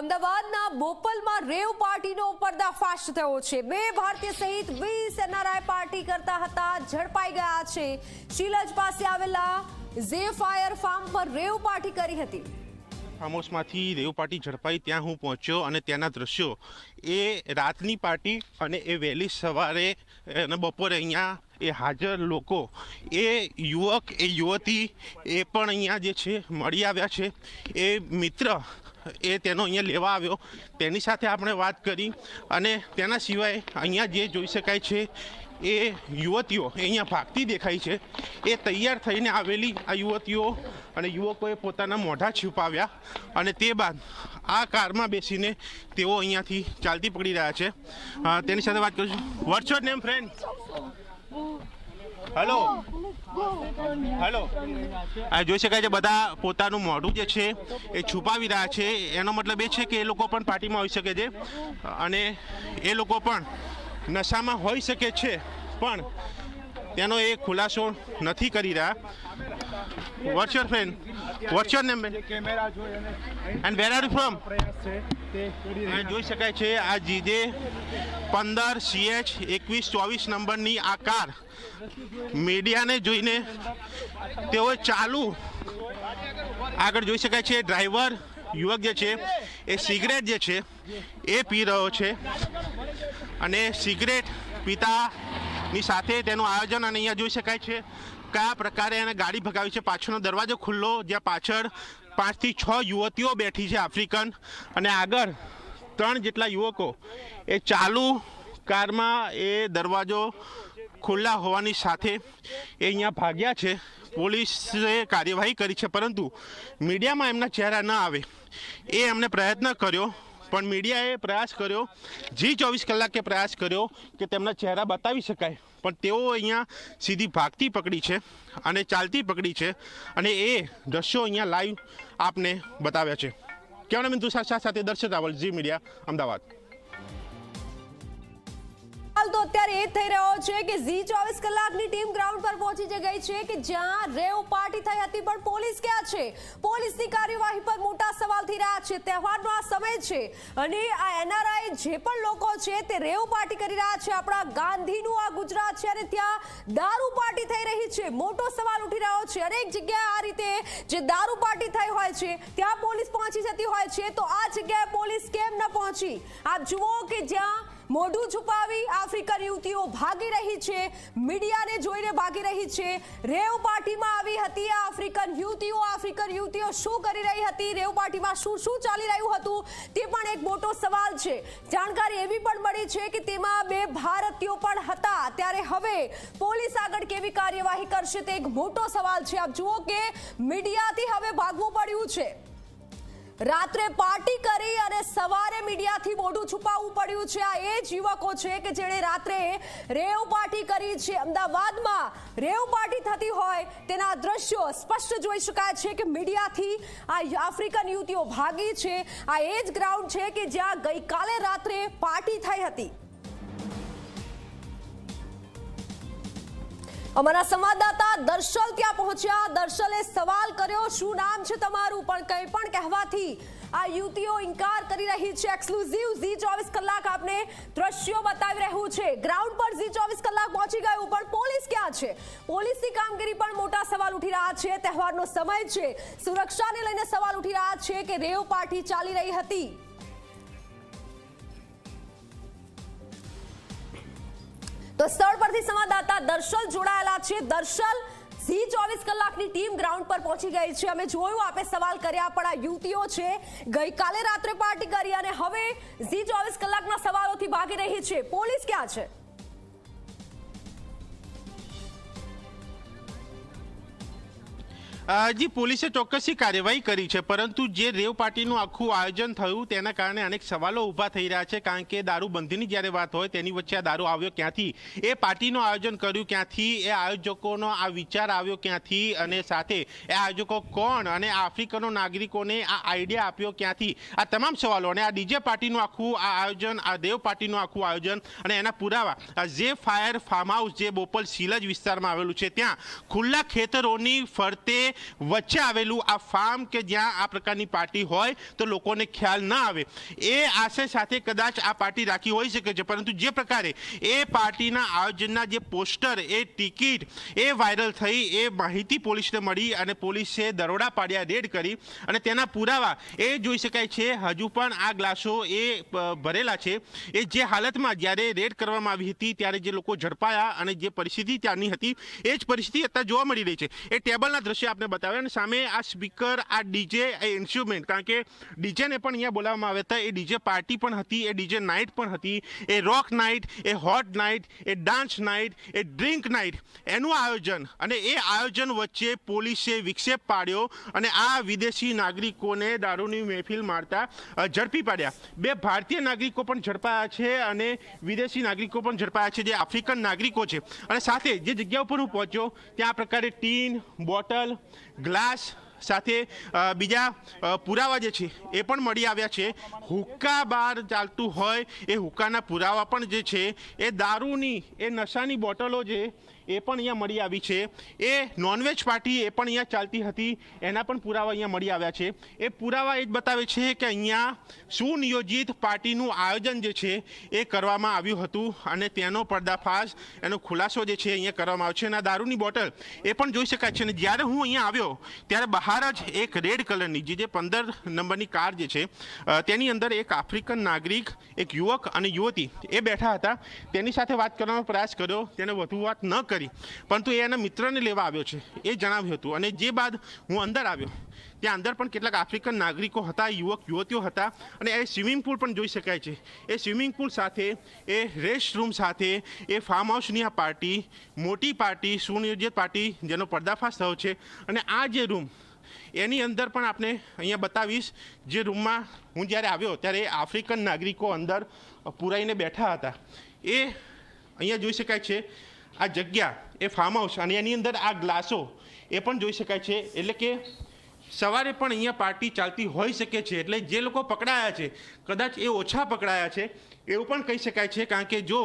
અમદાવાદના બોપલમાં રેવ પાર્ટીનો પર્દાફાશ થયો છે. બે ભારતીય સહિત વીસ એનઆરઆઈ પાર્ટી કરતા હતા, ઝડપાઈ ગયા છે. શીલજ પાસે આવેલા ઝે ફાયર ફાર્મ પર રેવ પાર્ટી કરી હતી. ફાર્મહાઉસમાંથી રેવ પાર્ટી ઝડપાઈ, ત્યાં હું પહોંચ્યો અને ત્યાંના દ્રશ્યો. એ રાતની પાર્ટી અને એ વહેલી સવારે અને બપોરે અહીંયા એ હાજર લોકો. એ યુવક, એ યુવતી, એ પણ અહીંયા જે છે, મળી આવ્યા છે. એ મિત્ર એ તેનો અહીંયા લેવા આવ્યો. તેની સાથે આપણે વાત કરી અને તેના સિવાય અહીંયા જે જોઈ શકાય છે, એ યુવતીઓ અહીંયા ભાગતી દેખાય છે. એ તૈયાર થઈને આવેલી આ યુવતીઓ અને યુવકોએ પોતાના મોઢા છુપાવ્યા અને તે બાદ આ કારમાં બેસીને તેઓ અહીંયાથી ચાલતી પકડી રહ્યા છે. તેની સાથે વાત કરીશું what's your name friend hello. Hello. આ જોઈ શકાય છે બધા પોતાનું મોઢું જે છે એ છુપાવી રહ્યા છે. એનો મતલબ એ છે કે એ લોકો પણ પાર્ટીમાં હોઈ શકે છે. અને એ લોકો પણ નશામાં હોઈ શકે છે. પણ તેનો એ ખુલાસો નથી કરી રહ્યા. What's your friend What's your name? And where are કરી અહીં જોઈ શકાય છે આ જીજે પંદર સીએચ એકવીસ ચોવીસ નંબરની આ કાર મીડિયાને જોઈને તેઓ ચાલુ આગળ જોઈ શકાય છે ડ્રાઈવર યુવક જે છે એ સિગરેટ જે છે એ પી રહ્યો છે. અને સિગરેટ પીતાની સાથે તેનું આયોજન અને અહીંયા જોઈ શકાય છે. કયા પ્રકારે એને ગાડી ભગાવી છે? પાછળનો દરવાજો ખુલ્લો, જ્યાં પાછળ પાંચથી છ યુવતીઓ બેઠી છે આફ્રિકન. અને આગળ ત્રણ જેટલા યુવકો. એ ચાલુ કારમાં એ દરવાજો ખુલ્લા હોવાની સાથે એ અહીંયા ભાગ્યા છે. પોલીસે કાર્યવાહી કરી છે, પરંતુ મીડિયામાં એમના ચહેરા ન આવે. એ એમને પ્રયત્ન કર્યો. પણ મીડિયાએ પ્રયાસ કર્યો, જી ચોવીસ કલાકે પ્રયાસ કર્યો કે તેમના ચહેરા બતાવી શકાય. પણ તેઓ અહીંયા સીધી ભાગતી પકડી છે અને ચાલતી પકડી છે અને એ દ્રશ્યો અહીંયા લાઈવ આપને બતાવ્યા છે. કેવડા તુષાર શાહ સાથે દર્શક રાવલ, જી મીડિયા, અમદાવાદ. તો અત્યારે એ થઈ રહ્યો છે કે ઝી ચોવીસ કલાકની ટીમ ગ્રાઉન્ડ પર પહોંચી જ ગઈ છે કે જ્યાં રેવ પાર્ટી થઈ હતી, પણ પોલીસ ક્યાં છે? પોલીસની કાર્યવાહી પર મોટા સવાલ થઈ રહ્યા છે. તહેવારનો આ સમય છે અને આ એનઆરઆઈ જે પણ લોકો છે તે રેવ પાર્ટી કરી રહ્યા છે. આપણા ગાંધીનું આ ગુજરાત છે અને ત્યાં દારૂ પાર્ટી થઈ રહી છે. મોટો સવાલ ઉઠી રહ્યો છે. અનેક જગ્યાએ આ રીતે જે દારૂ પાર્ટી થઈ હોય છે, ત્યાં પોલીસ પહોંચી જતી હોય છે. તો આ જગ્યાએ પોલીસ કેમ ન પહોંચી? આપ જુઓ કે જ્યાં મોઢું છુપાવી આફ્રિકન યુવતીઓ ભાગી રહી છે, મીડિયાને જોઈને ભાગી રહી છે. રેવ પાર્ટીમાં આવી હતી આ આફ્રિકન યુવતીઓ. આફ્રિકન યુવતીઓ શું કરી રહી હતી? રેવ પાર્ટીમાં શું શું ચાલી રહ્યું હતું? તે પણ એક મોટો સવાલ છે. જાણકારી એવી પણ મળી છે કે તેમાં બે ભારતીયો પણ હતા. ત્યારે હવે પોલીસ આગળ કેવી કાર્યવાહી કરશે તે એક મોટો સવાલ છે. આપ જુઓ કે મીડિયાથી હવે ભાગવું પડ્યું છે. રાત્રે પાર્ટી કરી અને સવારે મીડિયાથી મોઢું છુપાવવું પડ્યું છે. આ એ જ યુવકો છે કે જેણે રાત્રે રેવ પાર્ટી કરી છે. અમદાવાદમાં રેવ પાર્ટી થતી હોય તેના દ્રશ્યો સ્પષ્ટ જોઈ શકાય છે કે મીડિયાથી આ આફ્રિકન યુવતીઓ ભાગી છે. આ એ જ ગ્રાઉન્ડ છે કે જ્યાં ગઈકાલે રાત્રે પાર્ટી થઈ હતી. અમારા સંવાદદાતા દર્શલ ત્યાં પહોંચ્યા? દર્શલે સવાલ કર્યો, શું નામ છે તમારું? પણ કંઈ પણ કહેવાથી આ યુવતીઓ ઇનકાર કરી રહી છે. એક્સક્લુઝિવ ઝી ચોવીસ કલાક આપને દ્રશ્યો બતાવી રહ્યું છે. ગ્રાઉન્ડ પર ઝી ચોવીસ કલાક પહોંચી ગયું, પણ પોલીસ ક્યાં છે? પોલીસની કામગીરી પણ મોટા સવાલ ઉઠી રહ્યા છે. તહેવારનો સમય છે. સુરક્ષાને લઈને સવાલ ઉઠી રહ્યા છે કે રેવ પાર્ટી ચાલી રહી હતી. તો સ્થળ પરથી સંવાદદાતા દર્શલ જોડાયેલા છે. દર્શલ, ઝી ચોવીસ કલાકની ટીમ ગ્રાઉન્ડ પર પહોંચી ગઈ છે. અમે જોયું, આપે સવાલ કર્યા, પણ આ યુવતીઓ છે, ગઈકાલે રાત્રે પાર્ટી કરી અને હવે ઝી ચોવીસ કલાકના સવાલોથી ભાગી રહી છે. પોલીસ ક્યાં છે? જી, પોલીસે ચોક્કસી કાર્યવાહી કરી છે, પરંતુ જે રેવ પાર્ટીનું આખું આયોજન થયું તેના કારણે અનેક સવાલો ઊભા થઈ રહ્યા છે, કારણ કે દારૂબંધીની જ્યારે વાત હોય તેની વચ્ચે આ દારૂ આવ્યો ક્યાંથી? એ પાર્ટીનું આયોજન કર્યું ક્યાંથી? એ આયોજકોનો આ વિચાર આવ્યો ક્યાંથી? અને સાથે એ આયોજકો કોણ? અને આફ્રિકનો નાગરિકોને આ આઈડિયા આપ્યો ક્યાંથી? આ તમામ સવાલો અને આ ડીજે પાર્ટીનું આખું આ આયોજન, આ દેવ પાર્ટીનું આખું આયોજન અને એના પુરાવા જે ફાયર ફાર્મ હાઉસ, જે બોપલ શીલજ વિસ્તારમાં આવેલું છે, ત્યાં ખુલ્લા ખેતરોની ફરતે વચ્ચે આવેલું આ ફાર્મ કે જ્યાં આ પ્રકારની પાર્ટી હોય તો લોકોને ખ્યાલ ના આવે. એ આશય સાથે કદાચ આ પાર્ટી રાખી હોઈ શકે છે. પરંતુ જે પ્રકારે એ પાર્ટીના આયોજનના જે પોસ્ટર, એ ટિકિટ, એ વાયરલ થઈ, એ માહિતી પોલીસને મળી અને પોલીસે દરોડા પાડ્યા, રેડ કરી અને તેના પુરાવા એ જોઈ શકાય છે. હજુ પણ આ ગ્લાસો એ ભરેલા છે. એ જે હાલતમાં જ્યારે રેડ કરવામાં આવી હતી ત્યારે જે લોકો ઝડપાયા અને જે પરિસ્થિતિ ત્યાંની હતી, એ જ પરિસ્થિતિ અત્યારે જોવા મળી રહી છે. એ ટેબલના દ્રશ્ય આપણે બતાવ્યા અને સામે આ સ્પીકર, આ ડીજે, એ ઇન્સ્ટ્રુમેન્ટ કારણ કે ડીજેને પણ અહીંયા બોલાવવામાં આવ્યા હતા. એ ડીજે પાર્ટી પણ હતી, એ ડીજે નાઇટ પણ હતી. એ રોક નાઇટ, એ હોટ નાઇટ, એ ડાન્સ નાઇટ, એ ડ્રિંક નાઇટ. એનું આયોજન અને એ આયોજન વચ્ચે પોલીસે વિક્ષેપ પાડ્યો અને આ વિદેશી નાગરિકોને દારૂની મહેફિલ મારતા ઝડપી પાડ્યા. બે ભારતીય નાગરિકો પણ ઝડપાયા છે અને વિદેશી નાગરિકો પણ ઝડપાયા છે, જે આફ્રિકન નાગરિકો છે. અને સાથે જે જગ્યા ઉપર હું પહોંચ્યો, ત્યાં આ પ્રકારે ટીન, બોટલ ગ્લાસ સાથે બીજા પુરાવા જે છે, એ પણ મળી આવ્યા છે. હુક્કા બાર ચાલતું હોય, એ હુક્કાના પુરાવા પણ જે છે, એ દારૂની, એ નશાની બોટલો જે એ પણ અહીંયા મળી આવી છે. એ નોનવેજ પાર્ટી એ પણ અહીંયા ચાલતી હતી. એના પણ પુરાવા અહીંયા મળી આવ્યા છે. એ પુરાવા એ જ બતાવે છે કે અહીંયા સુનિયોજિત પાર્ટીનું આયોજન જે છે એ કરવામાં આવ્યું હતું અને તેનો પર્દાફાશ, એનો ખુલાસો જે છે અહીંયા કરવામાં આવ્યો છે. અને દારૂની બોટલ એ પણ જોઈ શકાય છે. અને જ્યારે હું અહીંયા આવ્યો, ત્યારે બહાર જ એક રેડ કલરની જે જે પંદર નંબરની કાર જે છે તેની અંદર એક આફ્રિકન નાગરિક, એક યુવક અને યુવતી એ બેઠા હતા. તેની સાથે વાત કરવાનો પ્રયાસ કર્યો. તેને વધુ વાત ન કરી. પરંતુ એ એના મિત્રને લેવા આવ્યો છે. એ જણાવ્યું હતું. અને જે બાદ હું અંદર આવ્યો, ત્યાં અંદર પણ કેટલાક આફ્રિકન નાગરિકો હતા, યુવક, યુવતીઓ હતા. અને એ સ્વિમિંગ પુલ પણ જોઈ શકાય છે. એ સ્વિમિંગ પુલ સાથે, એ રેસ્ટ રૂમ સાથે, એ ફાર્મ હાઉસની આ પાર્ટી, મોટી પાર્ટી સુનિયોજિત પાર્ટી, જેનો પર્દાફાશ થયો છે. અને આ જે રૂમ, એની અંદર પણ આપણે અહીંયા બતાવીશ, જે રૂમમાં હું જ્યારે આવ્યો, ત્યારે એ આફ્રિકન નાગરિકો અંદર પુરાઈને બેઠા હતા. એ અહીંયા જોઈ શકાય છે આ જગ્યા એ ફાર્મ હાઉસ અને એની અંદર આ ગ્લાસો એ પણ જોઈ શકાય છે. એટલે કે સવારે પણ અહીંયા પાર્ટી ચાલતી હોઈ શકે છે. એટલે જે લોકો પકડાયા છે, કદાચ એ ઓછા પકડાયા છે, એવું પણ કહી શકાય છે. કારણ કે જો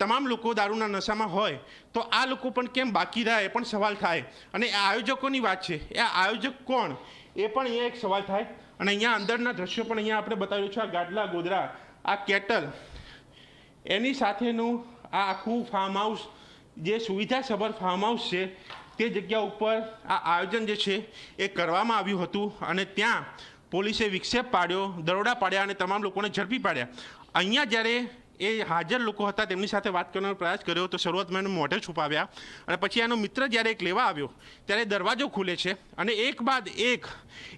તમામ લોકો દારૂના નશામાં હોય, તો આ લોકો પણ કેમ બાકી રહ્યા એ પણ સવાલ થાય. અને એ આયોજકોની વાત છે. એ આયોજક કોણ? એ પણ અહીંયા એક સવાલ થાય. અને અહીંયા અંદરના દ્રશ્યો પણ અહીંયા આપણે બતાવ્યું છે. આ ગાડલા ગોધરા આ કેટલ, એની સાથેનું આ આખું ફાર્મ હાઉસ જે સુવિધાસભર ફાર્મ હાઉસ છે, તે જગ્યા ઉપર આ આયોજન જે છે, એ કરવામાં આવ્યું હતું અને ત્યાં પોલીસે વિક્ષેપ પાડ્યો, દરોડા પાડ્યા અને તમામ લોકોને ઝડપી પાડ્યા. અહીંયા જ્યારે એ હાજર લોકો હતા, તેમની સાથે વાત કરવાનો પ્રયાસ કર્યો, તો શરૂઆતમાં એને મોઢે છુપાવ્યા અને પછી એનો મિત્ર જ્યારે એક લેવા આવ્યો, ત્યારે દરવાજો ખુલે છે અને એક બાદ એક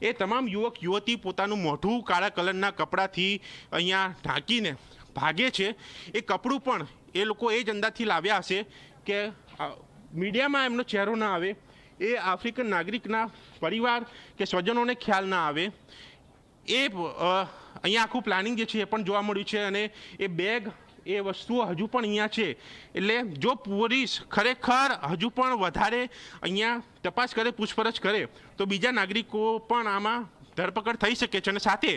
એ તમામ યુવક, યુવતી પોતાનું મોઢું કાળા કલરના કપડાથી અહીંયા ઢાંકીને ભાગે છે. એ કપડું પણ એ લોકો એ જ અંદાજથી લાવ્યા હશે કે મીડિયામાં એમનો ચહેરો ના આવે, એ આફ્રિકન નાગરિકના પરિવાર કે સ્વજનોને ખ્યાલ ના આવે. એ અહીંયા આખું પ્લાનિંગ જે છે એ પણ જોવા મળ્યું છે અને એ બેગ, એ વસ્તુઓ હજુ પણ અહીંયા છે. એટલે જો પોલીસ ખરેખર હજુ પણ વધારે અહીંયા તપાસ કરે, પૂછપરછ કરે, તો બીજા નાગરિકો પણ આમાં ધરપકડ થઈ શકે છે અને સાથે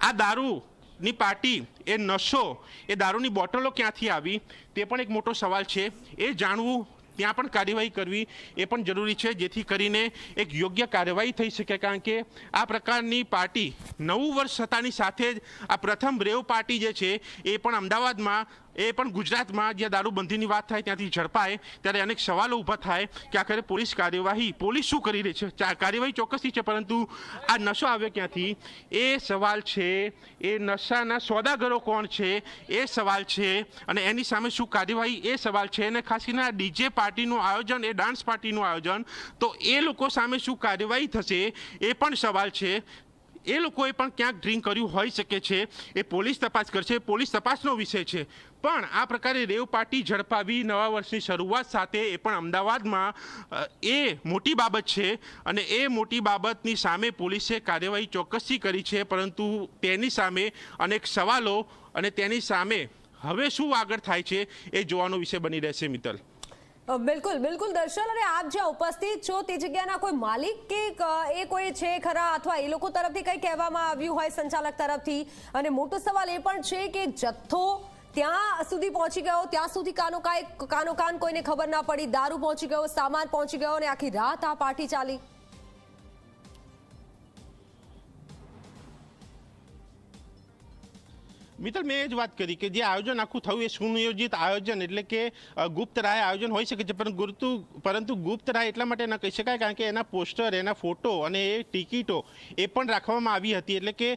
આ દારૂ ની પાર્ટી, એ નશો, એ દારૂની બોટલો ક્યાંથી આવી? તે પણ એક મોટો સવાલ છે. એ જાણવું ત્યાં પણ કાર્યવાહી કરવી એ પણ જરૂરી છે, જેથી કરીને એક યોગ્ય કાર્યવાહી થઈ શકે. કારણ કે આ પ્રકારની પાર્ટી નવું વર્ષ થતાની સાથે જ આ પ્રથમ રેવ પાર્ટી જે છે, એ પણ અમદાવાદમાં એ પણ ગુજરાતમાં જ્યાં દારૂબંધીની વાત થાય ત્યાંથી ઝડપાય, ત્યારે અનેક સવાલો ઊભા થાય કે આખરે પોલીસ કાર્યવાહી, પોલીસ શું કરી રહી છે? કાર્યવાહી ચોક્કસથી છે, પરંતુ આ નશો આવ્યો ક્યાંથી? એ સવાલ છે, એ નશાના સોદાગરો કોણ છે? એ સવાલ છે, અને એની સામે શું કાર્યવાહી? એ સવાલ છે, અને ખાસ કરીને ડીજે પાર્ટીનું આયોજન, એ ડાન્સ પાર્ટીનું આયોજન, તો એ લોકો સામે શું કાર્યવાહી થશે? એ પણ સવાલ છે. એ લોકોએ પણ ક્યાંક ડ્રિંક કર્યું હોઈ શકે છે. એ પોલીસ તપાસ કરશે. પોલીસ તપાસનો વિષય છે. પણ આ પ્રકારે રેવ પાર્ટી ઝડપાવી નવા વર્ષની શરૂઆત સાથે એ પણ અમદાવાદમાં એ મોટી બાબત છે અને એ મોટી બાબતની સામે પોલીસે કાર્યવાહી ચોક્કસથી કરી છે. પરંતુ તેની સામે અનેક સવાલો અને તેની સામે હવે શું આગળ થાય છે એ જોવાનો વિષય બની રહેશે મિત્તલ. બિલકુલ બિલકુલ દર્શન અને આપ જ્યાં ઉપસ્થિત છો તે જગ્યાના કોઈ માલિક કે એ કોઈ છે ખરા અથવા એ લોકો તરફથી કંઈ કહેવામાં આવ્યું હોય સંચાલક તરફથી? અને મોટો સવાલ એ પણ છે કે જથ્થો ત્યાં સુધી પહોંચી ગયો, ત્યાં સુધી કાનો કાય કાનો કાન કોઈને ખબર ના પડી, દારૂ પહોંચી ગયો, સામાન પહોંચી ગયો અને આખી રાત આ પાર્ટી ચાલી? મિત્ર મેં એ જ વાત કરી કે જે આયોજન આખું થયું એ સુનિયોજિત આયોજન એટલે કે ગુપ્ત રાય આયોજન હોઈ શકે છે પરંતુ ગુરતુ, પરંતુ ગુપ્ત રાય એટલા માટે ન કહી શકાય કારણ કે એના પોસ્ટર, એના ફોટો અને એ ટિકિટો એ પણ રાખવામાં આવી હતી. એટલે કે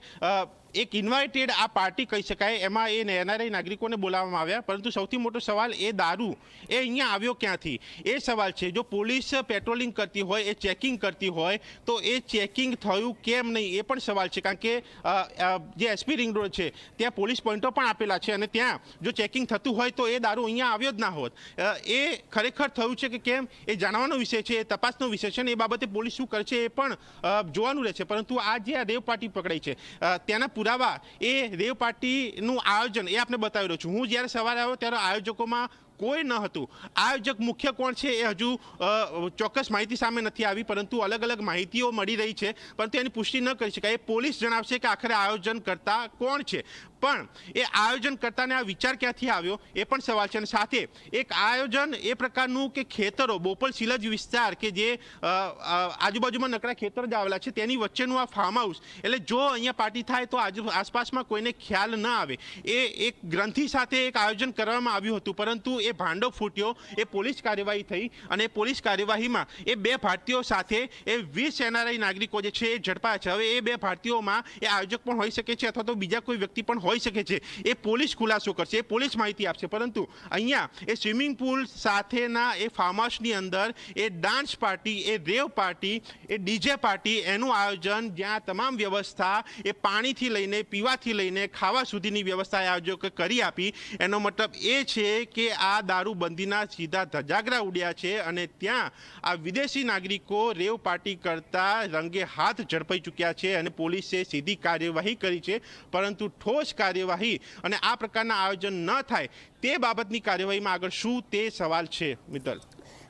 એક ઇન્વાઇટેડ આ પાર્ટી કહી શકાય. એમાં એ એનઆરઆઈ નાગરિકોને બોલાવવામાં આવ્યા. પરંતુ સૌથી મોટો સવાલ એ દારૂ એ અહીંયા આવ્યો ક્યાંથી? એ સવાલ છે, જો પોલીસ પેટ્રોલિંગ કરતી હોય, એ ચેકિંગ કરતી હોય, તો એ ચેકિંગ થયું કેમ નહીં? એ પણ સવાલ છે. કારણ કે જે એસપી રિંગ રોડ છે, ત્યાં પોલીસ પોઈન્ટો પણ આપેલા છે અને ત્યાં જો ચેકિંગ થતું હોય, તો એ દારૂ અહીંયા આવ્યો જ ના હોત. એ ખરેખર થયું છે કે કેમ? એ જાણવાનો વિષય છે, એ તપાસનો વિષય છે અને એ બાબતે પોલીસ શું કરશે એ પણ જોવાનું જોવાનું રહેશે. પરંતુ આ જે આ રેવ પાર્ટી પકડાઈ છે તેના પુરાવા એ રેવ પાર્ટીનું આયોજન એ આપને બતાવી રહ્યો છું. હું જ્યારે સવારે આવ્યો ત્યારે આયોજકોમાં કોઈ ન હતું. આયોજક મુખ્ય કોણ છે એ હજુ ચોક્કસ માહિતી સામે નથી આવી, પરંતુ અલગ અલગ માહિતીઓ મળી રહી છે. પરંતુ એની પુષ્ટિ ન કરી શકાય. એ પોલીસ જણાવશે કે આખરે આયોજન કરતા કોણ છે. પણ એ આયોજન કરતાને આ વિચાર ક્યાંથી આવ્યો? એ પણ સવાલ છે. અને સાથે એક આયોજન એ પ્રકારનું કે ખેતરો, બોપલ શિલજ વિસ્તાર કે જે આજુબાજુમાં નકરા ખેતરો જ આવેલા છે, તેની વચ્ચેનું આ ફાર્મ હાઉસ એટલે જો અહીંયા પાર્ટી થાય તો આજુ, આસપાસમાં કોઈને ખ્યાલ ન આવે. એ એક ગ્રંથિ સાથે એક આયોજન કરવામાં આવ્યું હતું. પરંતુ એ ભાંડો ફૂટ્યો, એ પોલીસ કાર્યવાહી થઈ અને પોલીસ કાર્યવાહીમાં એ બે ભારતીયો સાથે એ વીસ એનઆરઆઈ નાગરિકો જે છે એ ઝડપાયા છે. હવે એ બે ભારતીયોમાં એ આયોજક પણ હોઈ શકે છે અથવા તો બીજા કોઈ વ્યક્તિ પણ હોઈ શકે છે. એ પોલીસ ખુલાસો કરશે, એ પોલીસ માહિતી આપશે. પરંતુ અહીંયા એ સ્વિમિંગ પુલ સાથેના એ ફાર્મ હાઉસની અંદર એ ડાન્સ પાર્ટી, એ રેવ પાર્ટી, એ ડીજે પાર્ટી એનું આયોજન જ્યાં તમામ વ્યવસ્થા એ પાણીથી લઈને, પીવાથી લઈને, ખાવા સુધીની વ્યવસ્થા આયોજકે કરી આપી. એનો મતલબ એ છે કે આ દારૂબંધીના સીધા ધજાગરા ઉડ્યા છે અને ત્યાં આ વિદેશી નાગરિકો રેવ પાર્ટી કરતા રંગે હાથ ઝડપાઈ ચૂક્યા છે અને પોલીસે સીધી કાર્યવાહી કરી છે, પરંતુ ઠોસ કાર્યવાહી અને આ પ્રકારના આયોજન ન થાય તે બાબતની કાર્યવાહીમાં આગળ શું તે સવાલ છે, મિત્તલ.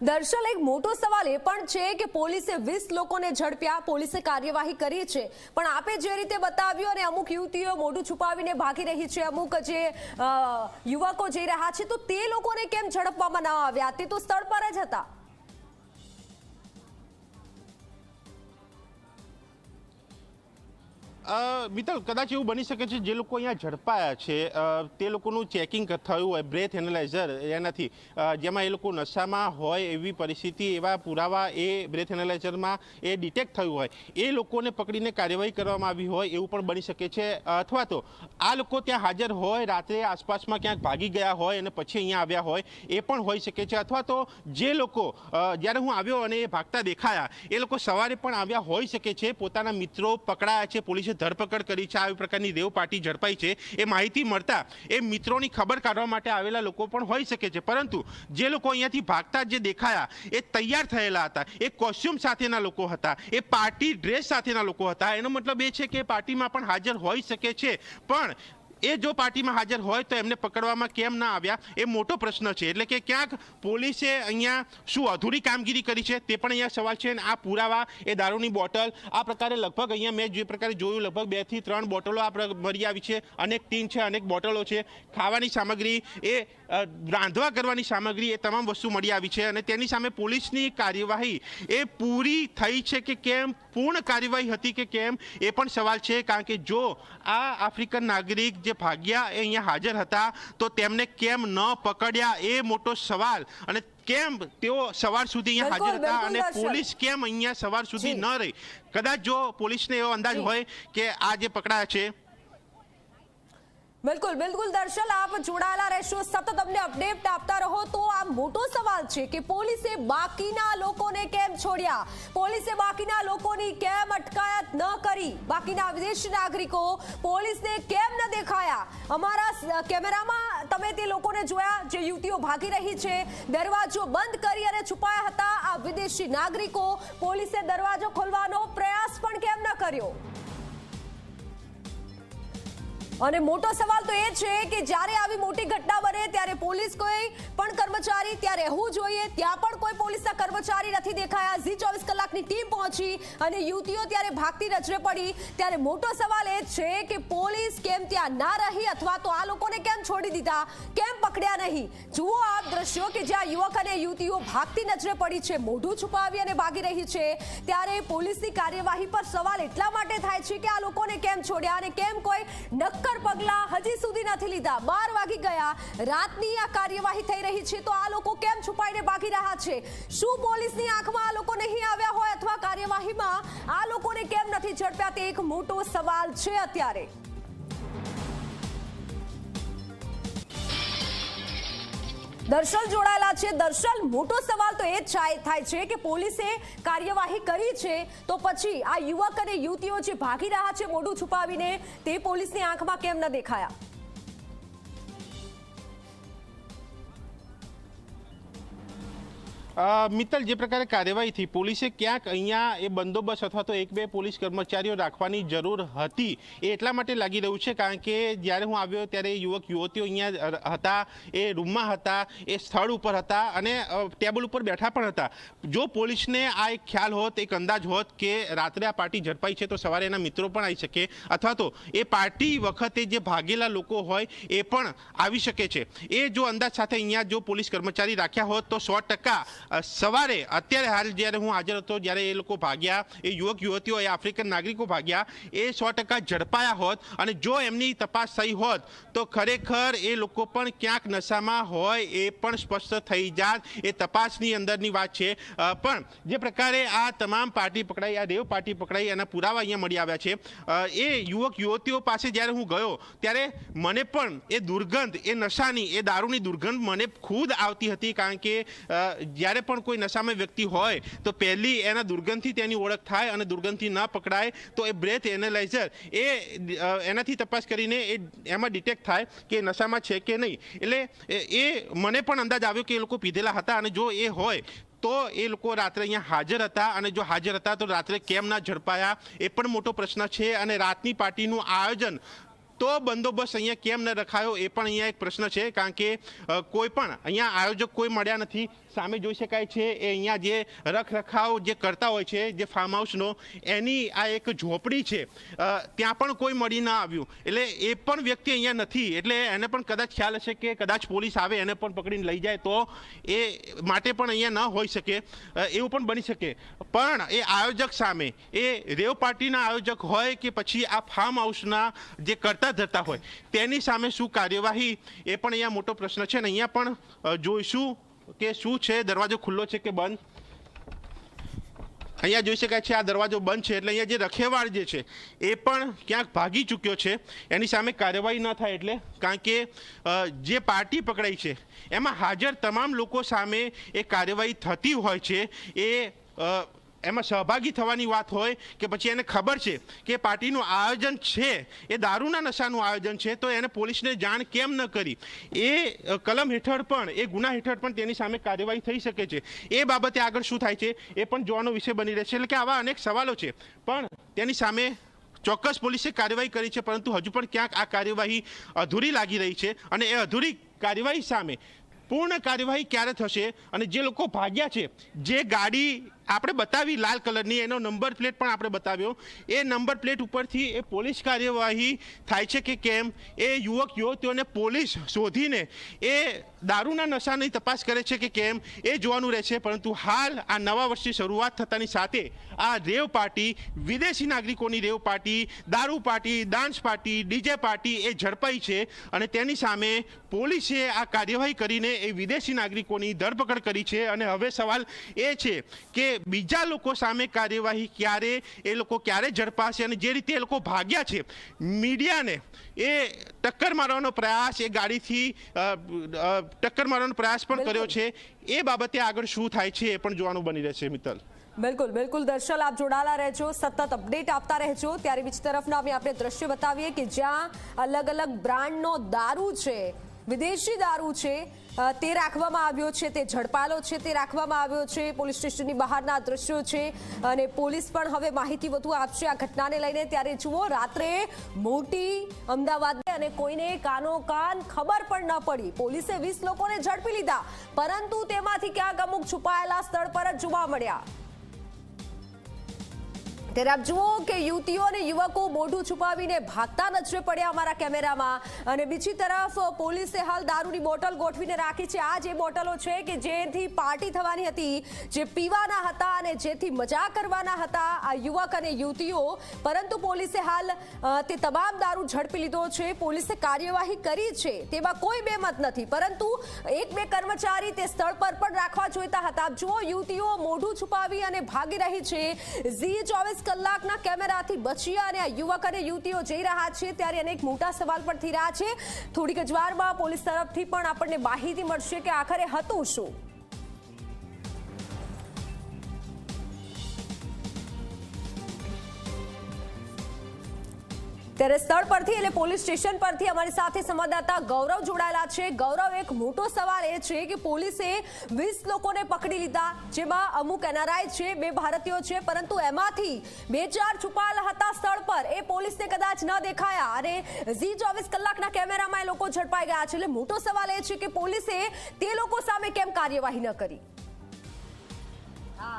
દર્શલ, એક મોટો સવાલ એ પણ છે કે પોલીસે વીસ લોકોને ઝડપ્યા, પોલીસે કાર્યવાહી કરી છે. પણ આપે જે રીતે બતાવ્યું અને અમુક યુવતીઓ મોઢું છુપાવીને ભાગી રહી છે, અમુક જે યુવકો જઈ રહ્યા છે, તો તે લોકોને કેમ ઝડપવામાં ન આવ્યા? તે તો સ્થળ પર જ હતા. મિત્તલ, કદાચ એવું બની શકે છે જે લોકો અહીંયા ઝડપાયા છે તે લોકોનું ચેકિંગ થયું હોય, બ્રેથ એનાલાઇઝર એનાથી જેમાં એ લોકો નશામાં હોય એવી પરિસ્થિતિ, એવા પુરાવા એ બ્રેથ એનાલાઇઝરમાં એ ડિટેક્ટ થયું હોય, એ લોકોને પકડીને કાર્યવાહી કરવામાં આવી હોય એવું પણ બની શકે છે. અથવા તો આ લોકો ત્યાં હાજર હોય, રાત્રે આસપાસમાં ક્યાંક ભાગી ગયા હોય અને પછી અહીંયા આવ્યા હોય, એ પણ હોઈ શકે છે. અથવા તો જે લોકો જ્યારે હું આવ્યો અને એ ભાગતા દેખાયા, એ લોકો સવારે પણ આવ્યા હોઈ શકે છે, પોતાના મિત્રો પકડાયા છે, પોલીસે ધરપકડ કરી છે. આવી પ્રકારની રેવ પાર્ટી ઝડપાઈ છે. એ માહિતી મળતા એ મિત્રોની ખબર કાઢવા માટે આવેલા લોકો પણ હોઈ શકે છે. પરંતુ જે લોકો અહીંયાથી ભાગતા જે દેખાયા, એ તૈયાર થયેલા હતા. એ કોસ્ચ્યુમ સાથેના લોકો હતા. એ પાર્ટી ડ્રેસ સાથેના લોકો હતા. એનો મતલબ એ છે કે પાર્ટીમાં પણ હાજર હોઈ શકે છે. પણ એ જો પાર્ટીમાં હાજર હોય તો એમને પકડવામાં કેમ ના આવ્યા, એ મોટો પ્રશ્ન છે. એટલે કે ક્યાંક પોલીસે અહીંયા શું અધૂરી કામગીરી કરી છે તે પણ અહીંયા સવાલ છે અને આ પુરાવા, એ દારૂની બોટલ, આ પ્રકારે લગભગ અહીંયા મેં જે પ્રકારે જોયું, લગભગ બેથી ત્રણ બોટલો આ મળી આવી છે. અનેક ટીન છે, અનેક બોટલો છે. ખાવાની સામગ્રી, એ રાંધવા કરવાની સામગ્રી, એ તમામ વસ્તુ મળી આવી છે અને તેની સામે પોલીસની કાર્યવાહી એ પૂરી થઈ છે કે કેમ? પૂર્ણ કાર્યવાહી હતી કે કેમ એ પણ સવાલ છે કારણ કે જો આ આફ્રિકન નાગરિક જે ભાગ્યા એ અહીંયા હાજર હતા તો તેમને કેમ ન પકડ્યા એ મોટો સવાલ. અને કેમ તેઓ સવાર સુધી અહીંયા હાજર હતા અને પોલીસ કેમ અહીંયા સવાર સુધી ન રહી? કદાચ જો પોલીસને એવો અંદાજ હોય કે આ જે પકડાયા છે બિલકુલ બિલકુલ દર્શલ, આપ જોડાયેલા રહેશો. સતત અમને અપડેટ આપતા રહો. તો આ મોટો સવાલ છે કે પોલીસે બાકીના લોકોને કેમ છોડ્યા? પોલીસે બાકીના લોકોની કેમ અટકાયત ન કરી? બાકીના વિદેશી નાગરિકો પોલીસને કેમ ન દેખાયા? અમારા કેમેરામાં તમે તે લોકોને જોયા જે યુવતીઓ ભાગી રહી છે, દરવાજો બંધ કરી અને છુપાયા હતા. આ વિદેશી નાગરિકો પોલીસે દરવાજો ખોલવાનો પ્રયાસ પણ કેમ ન કર્યો? અને મોટો સવાલ તો એ છે કે જ્યારે આવી મોટી ઘટના બને ત્યારે પોલીસ કોઈ પણ કર્મચારી ત્યાં રહેવું જોઈએ. ત્યાં પણ કોઈ પોલીસના કર્મચારી નથી દેખાયા. ઝી ચોવીસ કલાકની ટીમ પહોંચી અને યુવતીઓ ત્યારે ભાગતી નજરે પડી. ત્યારે મોટો સવાલ એ છે કે પોલીસ કેમ ત્યાં ના રહી અથવા તો આ લોકોને કેમ છોડી દીધા? કેમ પકડ્યા નહીં? જુઓ આપ દ્રશ્યો કે જ્યાં યુવક અને યુવતીઓ ભાગતી નજરે પડી છે, મોઢું છુપાવી અને ભાગી રહી છે. ત્યારે પોલીસની કાર્યવાહી પર સવાલ એટલા માટે થાય છે કે આ લોકોને કેમ છોડ્યા અને કેમ કોઈ નક્કર નક્કર પગલા હજી સુધી નથી લીધા. બાર વાગી ગયા. રાતની આ કાર્યવાહી થઈ રહી છે. તો આ લોકો કેમ છુપાઈને ભાગી રહ્યા છે? શું પોલીસની આંખમાં આ લોકો નહીં આવ્યા હોય અથવા કાર્યવાહીમાં આ લોકોને કેમ નથી ઝડપ્યા? તે એક મોટો સવાલ છે અત્યારે. દર્શલ જોડાયેલા છે. દર્શલ, મોટો સવાલ તો એ થાય છે કે પોલીસે કાર્યવાહી કરી છે તો પછી આ યુવક અને યુવતીઓ જે ભાગી રહ્યા છે મોઢું છુપાવીને, તે પોલીસની આંખમાં કેમ ન દેખાયા? મિત્તલ, જે પ્રકારે કાર્યવાહી થઈ, પોલીસે ક્યાંક અહીંયા એ બંદોબસ્ત અથવા તો એક બે પોલીસ કર્મચારીઓ રાખવાની જરૂર હતી, એ એટલા માટે લાગી રહ્યું છે, કારણ કે જ્યારે હું આવ્યો ત્યારે યુવક, યુવતીઓ અહીંયા હતા, એ રૂમમાં હતા, એ સ્થળ ઉપર હતા અને ટેબલ ઉપર બેઠા પણ હતા. જો પોલીસને આ એક ખ્યાલ હોત, એક અંદાજ હોત કે રાત્રે આ પાર્ટી ઝડપાઈ છે, તો સવારે એના મિત્રો પણ આવી શકે, અથવા તો એ પાર્ટી વખતે જે ભાગેલા લોકો હોય, એ પણ આવી શકે છે. એ જો અંદાજ સાથે અહીંયા જો પોલીસ કર્મચારી રાખ્યા હોત, તો સો ટકા સવારે અત્યારે હાલ જ્યારે હું હાજર હતો જ્યારે એ લોકો ભાગ્યા એ યુવક યુવતીઓ એ આફ્રિકન નાગરિકો ભાગ્યા એ સો ટકા ઝડપાયા હોત અને જો એમની તપાસ થઈ હોત તો ખરેખર એ લોકો પણ ક્યાંક નશામાં હોય એ પણ સ્પષ્ટ થઈ જાત. એ તપાસની અંદરની વાત છે. પણ જે પ્રકારે આ તમામ પાર્ટી પકડાઈ આ રેવ પાર્ટી પકડાઈ એના પુરાવા અહીંયા મળી આવ્યા છે. એ યુવક યુવતીઓ પાસે જ્યારે હું ગયો ત્યારે મને પણ એ દુર્ગંધ એ નશાની એ દારૂની દુર્ગંધ મને ખુદ આવતી હતી કારણ કે અ, જ્યારે પણ કોઈ નશામાં વ્યક્તિ હોય, તો પહેલી એના દુર્ગંધથી તેની ઓળખ થાય અને દુર્ગંધથી ન પકડાય, તો એ બ્રેથ એનાલાઇઝર એ એનાથી તપાસ કરીને એ એમાં ડિટેક્ટ થાય કે નશામાં છે કે નહીં. એટલે એ મને પણ અંદાજ આવ્યો કે એ લોકો પીધેલા હતા અને જો એ હોય, તો એ લોકો રાત્રે અહીંયા હાજર હતા અને જો હાજર હતા તો રાત્રે કેમ ના ઝડપાયા, એ પણ મોટો પ્રશ્ન છે અને રાતની પાર્ટીનું આયોજન તો બંદોબસ્ત અહીંયા કેમ ન રખાયો એ પણ અહીંયા એક પ્રશ્ન છે, કારણ કે કોઈ પણ અહીંયા આયોજક કોઈ મળ્યા નથી. સામે જોઈ શકાય છે, એ અહીંયા જે રખરખાવ જે કરતા હોય છે, જે ફાર્મ હાઉસનો એની આ એક ઝોપડી છે. ત્યાં પણ કોઈ મળી ના આવ્યું. એટલે એ પણ વ્યક્તિ અહીંયા નથી. એટલે એને પણ કદાચ ખ્યાલ હશે કે કદાચ પોલીસ આવે એને પણ પકડીને લઈ જાય તો એ માટે પણ અહીંયા ન હોઈ શકે. એવું પણ બની શકે. પણ એ આયોજક સામે, એ રેવ પાર્ટીના આયોજક હોય કે પછી આ ફાર્મ હાઉસના જે કરતા ધરતા હોય. તેની સામે શું કાર્યવાહી, એ પણ અહીંયા મોટો પ્રશ્ન છે અને અહીંયા પણ જોઈશું કે શું છે, દરવાજો ખુલ્લો છે કે બંધ? અહીંયા જોઈ શકાય છે આ દરવાજો બંધ છે, એટલે અહીંયા જે રખેવાળ જે છે, એ પણ ક્યાંક ભાગી ચૂક્યો છે. એની સામે કાર્યવાહી ન થાય એટલે, કારણ કે જે પાર્ટી પકડાઈ છે, એમાં હાજર તમામ લોકો સામે એ કાર્યવાહી થતી હોય છે, એ એમાં સહભાગી થવાની વાત હોય કે પછી એને ખબર છે કે પાર્ટીનું આયોજન છે, એ દારૂના નશાનું આયોજન છે, તો એને પોલીસને જાણ કેમ ન કરી? એ કલમ હેઠળ પણ, એ ગુના હેઠળ પણ તેની સામે કાર્યવાહી થઈ શકે છે. એ બાબતે આગળ શું થાય છે, એ પણ જોવાનો વિષય બની રહેશે. એટલે કે આવા અનેક સવાલો છે, પણ તેની સામે ચોક્કસ પોલીસે કાર્યવાહી કરી છે, પરંતુ હજુ પણ ક્યાંક આ કાર્યવાહી અધૂરી લાગી રહી છે અને એ અધૂરી કાર્યવાહી સામે પૂર્ણ કાર્યવાહી ક્યારે થશે અને જે લોકો ભાગ્યા છે, જે ગાડી આપણે બતાવી લાલ કલરની, એનો નંબર પ્લેટ પણ આપણે બતાવ્યો. એ નંબર પ્લેટ ઉપરથી એ પોલીસ કાર્યવાહી થાય છે કે કેમ? એ યુવક, યુવતીઓને પોલીસ શોધીને એ દારૂના નશાની તપાસ કરે છે કે કેમ? એ જોવાનું રહેશે. પરંતુ હાલ આ નવા વર્ષની શરૂઆત થતાની સાથે આ રેવ પાર્ટી, વિદેશી નાગરિકોની રેવ પાર્ટી, દારૂ party, dance party, DJ party એ ઝડપાઈ છે અને તેની સામે પોલીસે આ કાર્યવાહી કરીને એ વિદેશી નાગરિકોની ધરપકડ કરી છે. અને હવે સવાલ એ છે કે બીજા લોકો સામે કાર્યવાહી ક્યારે એ લોકો ક્યારે ઝડપાશે અને જે રીતે એ લોકો ભાગ્યા છે મીડિયાને એ ટક્કર મારવાનો પ્રયાસ એ ગાડીથી ટક્કર મારવાનો પ્રયાસ પણ કર્યો છે. એ બાબતે આગળ શું થાય છે એ પણ જોવાનું બની રહેશે મિત્તલ. બિલકુલ બિલકુલ. દર્શલ આપ જોડાયેલા રહેજો. સતત અપડેટ આપતા રહેજો. ત્યારે બીજી તરફના અમે આપણે દ્રશ્ય બતાવીએ કે જ્યાં અલગ અલગ બ્રાન્ડનો દારૂ છે વિદેશી દારૂ છે તે રાખવામાં આવ્યો છે, તે ઝડપાયેલો છે, તે રાખવામાં આવ્યો છે, પોલીસ સ્ટેશનની બહારના દ્રશ્યો છે અને પોલીસ પણ હવે માહિતી વધુ આપશે આ ઘટનાને લઈને. ત્યારે જુઓ, રાત્રે મોટી અમદાવાદને અને કોઈને કાનો કાન ખબર પણ ન પડી. પોલીસે વીસ લોકોને ઝડપી લીધા, પરંતુ તેમાંથી ક્યાંક અમુક છુપાયેલા સ્થળ પર જ જોવા મળ્યા. ત્યારે આપ જુઓ કે યુવતીઓ અને યુવકો મોઢું છુપાવીને ભાગતા નજરે પડ્યા અમારા કેમેરામાં. અને બીજી તરફ, પોલીસે હાલ દારૂની બોટલ ગોઠવીને રાખી છે. આ જે બોટલો છે કે જેથી પાર્ટી થવાની હતી, જે પીવાના હતા અને જેથી મજા કરવાના હતા આ યુવક અને યુવતીઓ. પરંતુ પોલીસે હાલ તે તમામ દારૂ ઝડપી લીધો છે. પોલીસે કાર્યવાહી કરી છે. તેમાં કોઈ બેમત નથી. પરંતુ એક બે કર્મચારી તે સ્થળ પર પણ રાખવા જોઈતા હતા. જુઓ, યુવતીઓ મોઢું છુપાવી અને ભાગી રહી છે. ઝી ચોવીસ કલાકના કેમેરાથી બચી અને આ યુવક અને યુવતીઓ જઈ રહ્યા છે ત્યારે અનેક મોટા સવાલ પણ થઈ રહ્યા છે. થોડીક જ વારમાં પોલીસ તરફથી પણ આપણને માહિતી મળશે કે આખરે હતું શું? ત્યારે સ્થળ પરથી એટલે પોલીસ સ્ટેશન પરથી અમારી સાથે સંવાદદાતા ગૌરવ જોડાયેલા છે. ગૌરવ એક મોટો સવાલ એ છે કે પોલીસે વીસ લોકોને પકડી લીધા જેમાં અમુક એનઆરઆઈ છે બે ભારતીયો છે પરંતુ એમાંથી બે ચાર છુપાયેલા હતા સ્થળ પર. એ પોલીસને કદાચ ન દેખાયા અને ઝી ચોવીસ કલાકના કેમેરામાં એ લોકો ઝડપાઈ ગયા છે. એટલે મોટો સવાલ એ છે કે પોલીસે તે લોકો સામે કેમ કાર્યવાહી ન કરી? અ,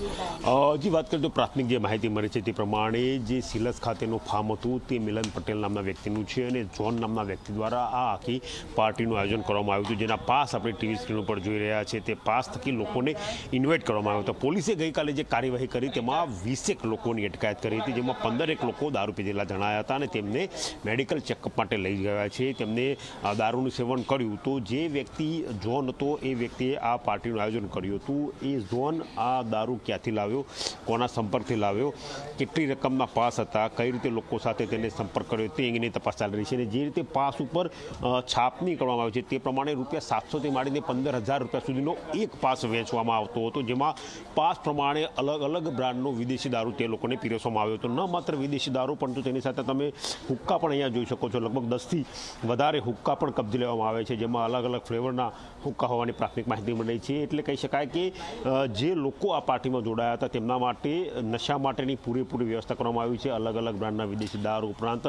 હજી વાત કરીએ તો પ્રાથમિક જે માહિતી મળી છે તે પ્રમાણે જે સિલસ ખાતેનું ફાર્મ હતું તે મિલન પટેલ નામના વ્યક્તિનું છે અને જોન નામના વ્યક્તિ દ્વારા આ આખી પાર્ટીનું આયોજન કરવામાં આવ્યું હતું. જેના પાસ આપણે ટીવી સ્ક્રીન ઉપર જોઈ રહ્યા છે. તે પાસ થકી લોકોને ઇન્વાઇટ કરવામાં આવ્યો હતો. પોલીસે ગઈકાલે જે કાર્યવાહી કરી તેમાં વીસેક લોકોની અટકાયત કરી હતી, જેમાં પંદરેક લોકો દારૂ પીધેલા જણાયા હતા અને તેમને મેડિકલ ચેકઅપ માટે લઈ ગયા છે. તેમને દારૂનું સેવન કર્યું તો જે વ્યક્તિ જોન હતો એ વ્યક્તિએ આ પાર્ટીનું આયોજન કર્યું હતું. એ ઝોન આ દારૂ ક્યાંથી લાવ્યો, કોના સંપર્કથી લાવ્યો, કેટલી રકમના પાસ હતા, કઈ રીતે લોકો સાથે તેને સંપર્ક કર્યો, તે અંગેની તપાસ ચાલી રહી છે. અને જે રીતે પાસ ઉપર છાપણી કરવામાં આવે છે, તે પ્રમાણે રૂપિયા સાતસોથી માંડીને પંદર હજાર રૂપિયા સુધીનો એક પાસ વેચવામાં આવતો હતો, જેમાં પાસ પ્રમાણે અલગ અલગ બ્રાન્ડનો વિદેશી દારૂ તે લોકોને પીરસવામાં આવ્યો હતો. ન માત્ર વિદેશી દારૂ, પરંતુ તેની સાથે તમે હુક્કા પણ અહીંયા જોઈ શકો છો. લગભગ દસથી વધારે હુક્કા પણ કબજે લેવામાં આવે છે, જેમાં અલગ અલગ ફ્લેવરના હુક્કા હોવાની પ્રાથમિક માહિતી મળી છે. એટલે કહી શકાય કે જે લોકો આ પાર્ટીમાં જોડાયા હતા. તેમના માટે નશા માટેની પૂરેપૂરી વ્યવસ્થા કરવામાં આવી છે. અલગ અલગ બ્રાન્ડના વિદેશી દારૂ ઉપરાંત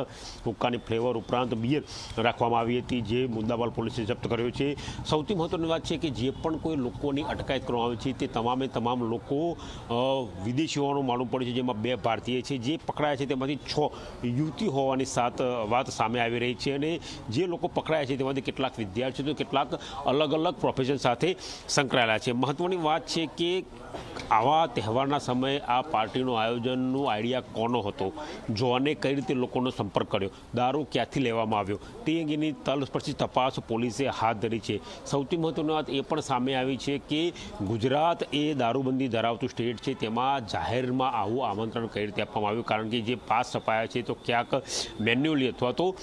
હુક્કાની ફ્લેવર ઉપરાંત બિયર રાખવામાં આવી હતી, જે મુદ્દાબાલ પોલીસે જપ્ત કર્યો છે. સૌથી મહત્ત્વની વાત છે કે જે પણ કોઈ લોકોની અટકાયત કરવામાં આવી છે તે તમામે તમામ લોકો વિદેશી હોવાનું માલુમ પડે છે. જેમાં બે ભારતીય છે, જે પકડાયા છે તેમાંથી છ યુવતી હોવાની સાત વાત સામે આવી રહી છે અને જે લોકો પકડાયા છે તેમાંથી કેટલાક વિદ્યાર્થીઓ તો કેટલાક અલગ અલગ પ્રોફેશન સાથે સંકળાયેલા છે. મહત્ત્વની વાત છે કે આવા તહેવારના સમયે આ પાર્ટીનું આયોજનનું આઈડિયા કોનો હતો? જોને કઈ રીતે લોકોનો સંપર્ક કર્યો? દારૂ ક્યાંથી લેવામાં આવ્યો? તે અંગેની તલસ્પર્શી તપાસ પોલીસે હાથ ધરી છે. સૌથી મહત્વની વાત એ પણ સામે આવી છે કે ગુજરાત એ દારૂબંધી ધરાવતું સ્ટેટ છે. તેમાં જાહેરમાં આવું આમંત્રણ કઈ રીતે આપવામાં આવ્યું? કારણ કે જે પાસ છપાયા છે તો ક્યાંક મેન્યુઅલી અથવા તો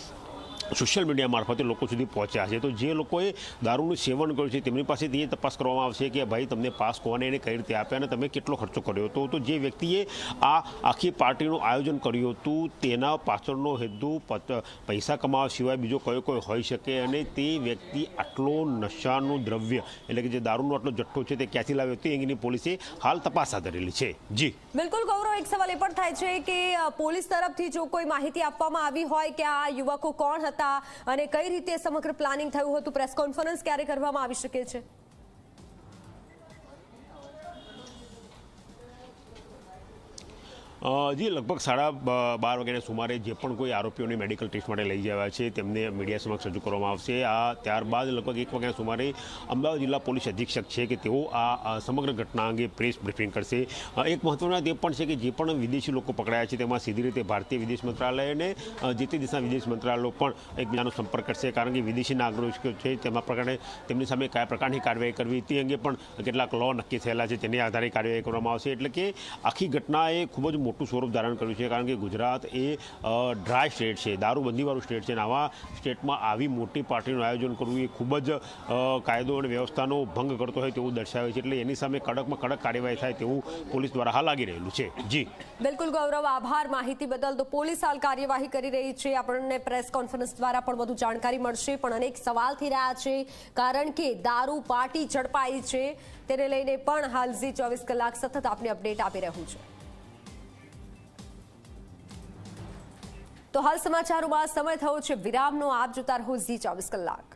સોશિયલ મીડિયા મારફતે લોકો સુધી પહોંચ્યા છે. તો જે લોકોએ દારૂનું સેવન કર્યું છે, તેમની પાસેથી એ તપાસ કરવામાં આવશે કે ભાઈ તમને પાસ કોને એને કઈ રીતે આપ્યા અને તમે કેટલો ખર્ચો કર્યો હતો. તો જે વ્યક્તિએ આ આખી પાર્ટીનું આયોજન કર્યું હતું, તેના પાછળનો હેતુ પૈસા કમાવા સિવાય બીજો કયો કોઈ હોઈ શકે અને તે વ્યક્તિ આટલો નશાનું દ્રવ્ય, એટલે કે જે દારૂનો આટલો જથ્થો છે તે ક્યાંથી લાવ્યો તે અંગેની પોલીસે હાલ તપાસ હાથ ધરેલી છે. જી. બિલકુલ, ગૌરવ, એક સવાલ એ પણ થાય છે કે પોલીસ તરફથી જો કોઈ માહિતી આપવામાં આવી હોય કે આ યુવકો કોણ હતા અને કઈ રીતે સમગ્ર પ્લાનિંગ થયું હતું? પ્રેસ કોન્ફરન્સ ક્યારે કરવામાં આવી શકે છે? જી, લગભગ સાડા બાર વાગ્યાના સુમારે જે પણ કોઈ આરોપીઓને મેડિકલ ટેસ્ટ માટે લઈ જવા છે, તેમને મીડિયા સમક્ષ રજૂ કરવામાં આવશે. આ ત્યારબાદ લગભગ એક વાગ્યાના સુમારે અમદાવાદ જિલ્લા પોલીસ અધિક્ષક છે કે તેઓ આ સમગ્ર ઘટના અંગે પ્રેસ બ્રિફિંગ કરશે. એક મહત્વના તે પણ છે કે જે પણ વિદેશી લોકો પકડાયા છે, તેમાં સીધી રીતે ભારતીય વિદેશ મંત્રાલય અને જે તે દેશના વિદેશ મંત્રાલયો પણ એકબીજાનો સંપર્ક કરશે. કારણ કે વિદેશી નાગરિકો છે, તેમાં પ્રકારે તેમની સામે કયા પ્રકારની કાર્યવાહી કરવી તે અંગે પણ કેટલાક લો નક્કી થયેલા છે, તેની આધારે કાર્યવાહી કરવામાં આવશે. એટલે કે આખી ઘટના એ ખૂબ જ મોટું સ્વરૂપ ધારણ કર્યું છે, કારણ કે ગુજરાત એ ડ્રાય સ્ટેટ છે, દારૂબંધીવાળું સ્ટેટ છે અને આવા સ્ટેટમાં આવી મોટી પાર્ટીનું આયોજન કરવું એ ખૂબ જ કાયદો અને વ્યવસ્થાનો ભંગ કરતો હોય તેવું દર્શાવે છે, એટલે એની સામે કડકમાં કડક કાર્યવાહી થાય તેવું પોલીસ દ્વારા હાલ લાગી રહેલું છે. જી. બિલકુલ ગૌરવ, આભાર માહિતી બદલ. તો પોલીસ હાલ કાર્યવાહી કરી રહી છે. આપણને પ્રેસ કોન્ફરન્સ દ્વારા પણ વધુ જાણકારી મળશે, પણ અનેક સવાલ થઈ રહ્યા છે, કારણ કે દારૂ પાર્ટી ઝડપાઈ છે. તેને લઈને પણ હાલ ઝી ચોવીસ કલાક સતત આપને અપડેટ આપી રહ્યું છે. તો હાલ સમાચારોમાં સમય થયો છે. વિરામનો આપ જોતા રહો ઝી ચોવીસ કલાક.